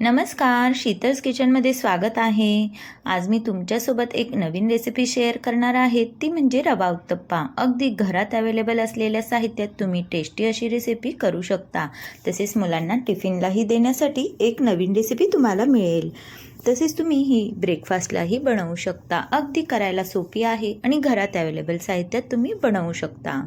नमस्कार शीतल्स किचनमध्ये स्वागत आहे. आज मी तुमच्यासोबत एक नवीन रेसिपी शेअर करणार आहे. ती म्हणजे रवा उत्तप्पा. अगदी घरात अवेलेबल असलेल्या साहित्यात तुम्ही टेस्टी अशी रेसिपी करू शकता. तसेच मुलांना टिफिनलाही देण्यासाठी एक नवीन रेसिपी तुम्हाला मिळेल. तसेच तुम्ही ही ब्रेकफास्टलाही बनवू शकता. अगदी करायला सोपी आहे आणि घरात अवेलेबल साहित्यात तुम्ही बनवू शकता.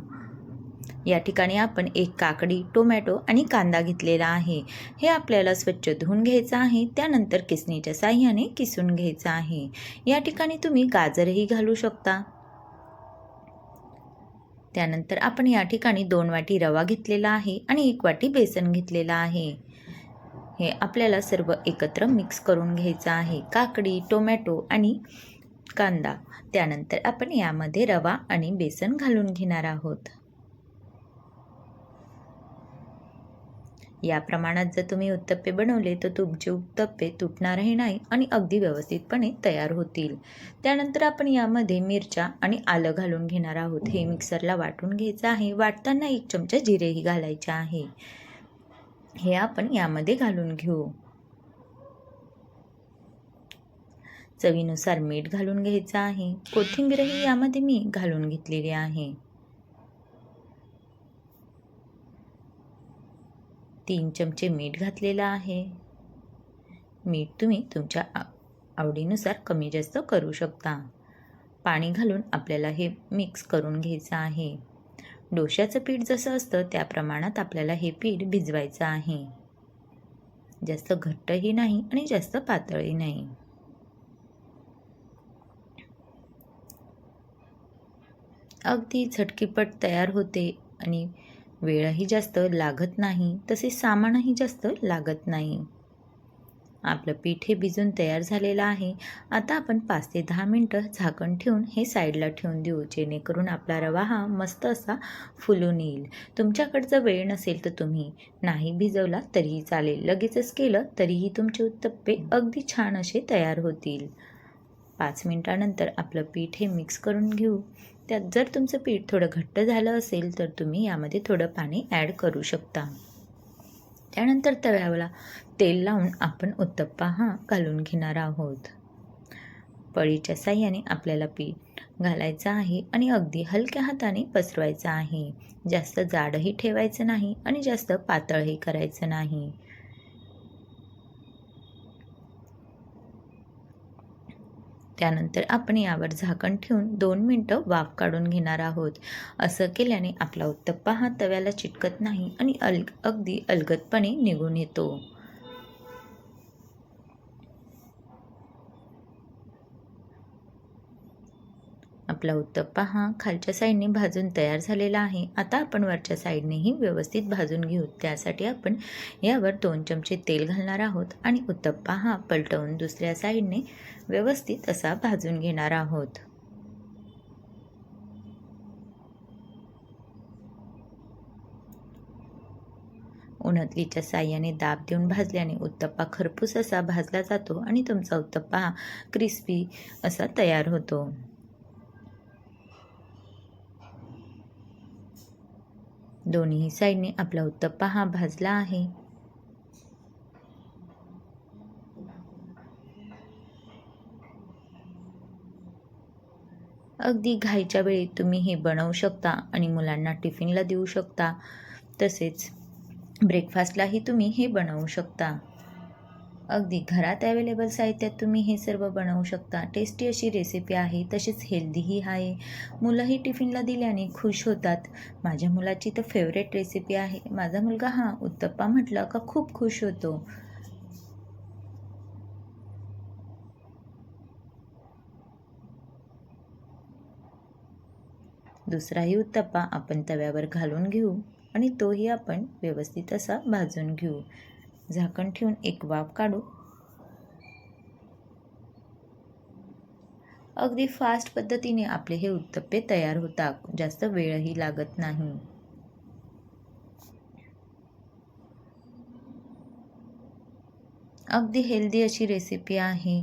या ठिकाणी आपण एक काकडी टोमॅटो आणि कांदा घेतलेला आहे. हे आपल्याला स्वच्छ धुवून घ्यायचं आहे त्यानंतर किसणीच्या साह्याने किसून घ्यायचं आहे. या ठिकाणी तुम्ही गाजरही घालू शकता. त्यानंतर आपण या ठिकाणी दोन वाटी रवा घेतलेला आहे आणि एक वाटी बेसन घेतलेला आहे. हे आपल्याला सर्व एकत्र मिक्स करून घ्यायचं आहे. काकडी टोमॅटो आणि कांदा. त्यानंतर आपण यामध्ये रवा आणि बेसन घालून घेणार आहोत. या प्रमाणात जर तुम्ही उत्तप्पे बनवले तर तुमचे उत्तप्पे तुटणारही नाही आणि अगदी व्यवस्थितपणे तयार होतील. त्यानंतर आपण यामध्ये मिरच्या आणि आलं घालून घेणार आहोत. हे मिक्सरला वाटून घ्यायचं आहे. वाटताना एक चमचा जिरेही घालायचे आहे. हे आपण यामध्ये घालून घेऊ. चवीनुसार मीठ घालून घ्यायचं आहे. कोथिंबीरही यामध्ये मी घालून घेतलेली आहे. तीन चमचे मीठ घातलेलं आहे. मीठ तुम्ही तुमच्या आवडीनुसार कमी जास्त करू शकता. पाणी घालून आपल्याला हे मिक्स करून घ्यायचं आहे. डोश्याचं पीठ जसं असतं त्या प्रमाणात आपल्याला हे पीठ भिजवायचं आहे. जास्त घट्टही नाही आणि जास्त पातळही नाही. अगदी झटकीपट तयार होते आणि वेळही जास्त लागत नाही तसेच सामानही जास्त लागत नाही. आपलं पीठ हे भिजून तयार झालेलं आहे. आता आपण पाच ते दहा मिनटं झाकण ठेवून हे साईडला ठेवून देऊ जेणेकरून आपला रवा हा मस्त असा फुलून येईल. तुमच्याकडचं वेळ नसेल तर तुम्ही नाही भिजवला तरीही चालेल. लगेचच केलं तरीही तुमचे उत्तप्पे अगदी छान असे तयार होतील. पाच मिनटानंतर आपलं पीठ हे मिक्स करून घेऊ. त्यात जर तुमचं पीठ थोडं घट्ट झालं असेल तर तुम्ही यामध्ये थोडं पाणी ॲड करू शकता. त्यानंतर तव्याला तेल लावून आपण उत्तप्पा हा घालून घेणार आहोत. पळीच्या साह्याने आपल्याला पीठ घालायचं आहे आणि अगदी हलक्या हाताने पसरवायचं आहे. जास्त जाडही ठेवायचं नाही आणि जास्त पातळही करायचं नाही. त्यानंतर आपण यावर झाकण ठेवून दोन मिनटं वाफ काढून घेणार आहोत. असं केल्याने आपला उत्तप्पा हा तव्याला चिटकत नाही आणि अल अगदी अलगदपणे निघून येतो. आपला उत्तप्पा हा खालच्या साईडने भाजून तयार झालेला आहे. आता आपण वरच्या साईडनेही व्यवस्थित भाजून घेऊ. त्यासाठी आपण यावर दोन चमचे तेल घालणार आहोत आणि उत्तप्पा हा पलटवून दुसऱ्या साईडने व्यवस्थित असा भाजून घेणार आहोत. उन्हातलीच्या साह्याने दाब देऊन भाजल्याने उत्तप्पा खरपूस असा भाजला जातो आणि तुमचा उत्तप्पा क्रिस्पी असा तयार होतो. दोन्ही साईडने आपला उत्तप्पा हा भाजला आहे. अगदी घाईच्या वेळी तुम्ही हे बनवू शकता आणि मुलांना टिफिनला देऊ शकता. तसेच ब्रेकफास्टलाही तुम्ही हे बनवू शकता. अगदी घरात अवेलेबल साहित्यात तुम्ही हे सर्व बनवू शकता. टेस्टी अशी रेसिपी आहे तशीच हेल्दीही आहे. मुलंही टिफिनला दिल्याने खुश होतात. माझ्या मुलाची तर फेवरेट रेसिपी आहे. माझा मुलगा हा उत्तप्पा म्हटलं का खूप खुश होतो. दुसराही उत्तप्पा आपण तव्यावर घालून घेऊ आणि तोही आपण व्यवस्थित असा भाजून घेऊ. झाकण ठेवून एक वाफ काढू. अगदी फास्ट पद्धतीने आपले हे उत्तप्पे तयार होतात. जास्त वेळही लागत नाही. अगदी हेल्दी अशी रेसिपी आहे.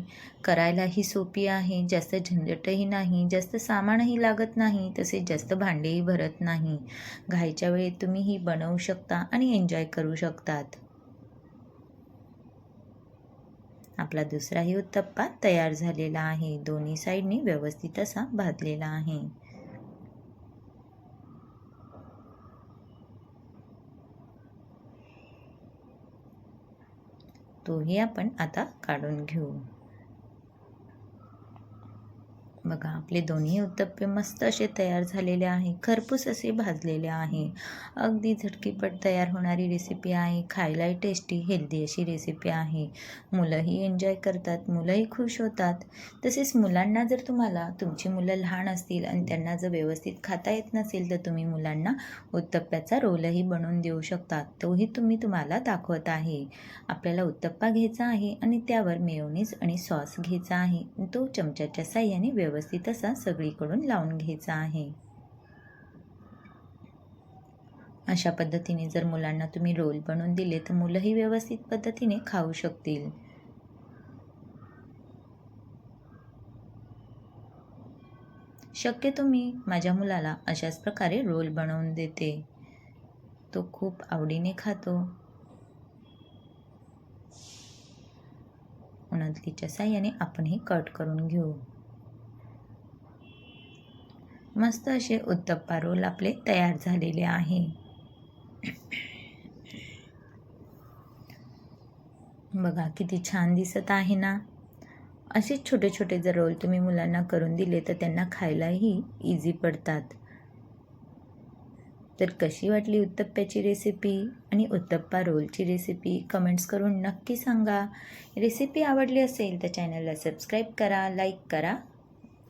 करायलाही सोपी आहे. जास्त झंझटही नाही. जास्त सामानही लागत नाही. तसेच जास्त भांडेही भरत नाही. घाईच्या वेळेत तुम्ही ही बनवू शकता आणि एन्जॉय करू शकतात. आपला दुसराही उत्तप्पा तयार झालेला आहे. दोन्ही साईडनी व्यवस्थित असा भाजलेला आहे. तोही आपण आता काढून घेऊ. बघा आपले दोन्ही उत्तप्पे मस्त असे तयार झालेले आहे. खरपूस असे भाजलेले आहे. अगदी झटकीपट तयार होणारी रेसिपी आहे. खायलाही टेस्टी हेल्दी अशी रेसिपी आहे. मुलंही एन्जॉय करतात मुलंही खुश होतात. तसेच मुलांना जर तुम्हाला तुमची मुलं लहान असतील आणि त्यांना जर व्यवस्थित खाता येत नसेल तर तुम्ही मुलांना उत्तप्प्याचा रोलही बनवून देऊ शकतात तोही तुम्ही तुम्हाला दाखवत आहे. आपल्याला उत्तप्पा घ्यायचा आहे आणि त्यावर मेयोनीज आणि सॉस घ्यायचा आहे. तो चमच्याच्या साह्याने व्यवस्थित व्यवस्थित असा सगळीकडून लावून घ्यायचा आहे. अशा पद्धतीने जर मुलांना तुम्ही रोल बनवून दिले तर मुलंही व्यवस्थित पद्धतीने खाऊ शकतील. शक्यतो मी माझ्या मुलाला अशाच प्रकारे रोल बनवून देते. तो खूप आवडीने खातो. उन्हातलीच्या साह्याने आपण हे कट करून घेऊ. मस्त असे उत्तप्पा रोल आपले तयार झालेले आहे. बघा किती छान दिसत आहे ना? असेच छोटे छोटे जर रोल तुम्ही मुलांना करून दिले तर त्यांना खायलाही इझी पडतात. तर कशी वाटली उत्तप्प्याची रेसिपी आणि उत्तप्पा रोलची रेसिपी कमेंट्स करून नक्की सांगा. रेसिपी आवडली असेल तर चॅनलला सबस्क्राईब करा लाईक करा.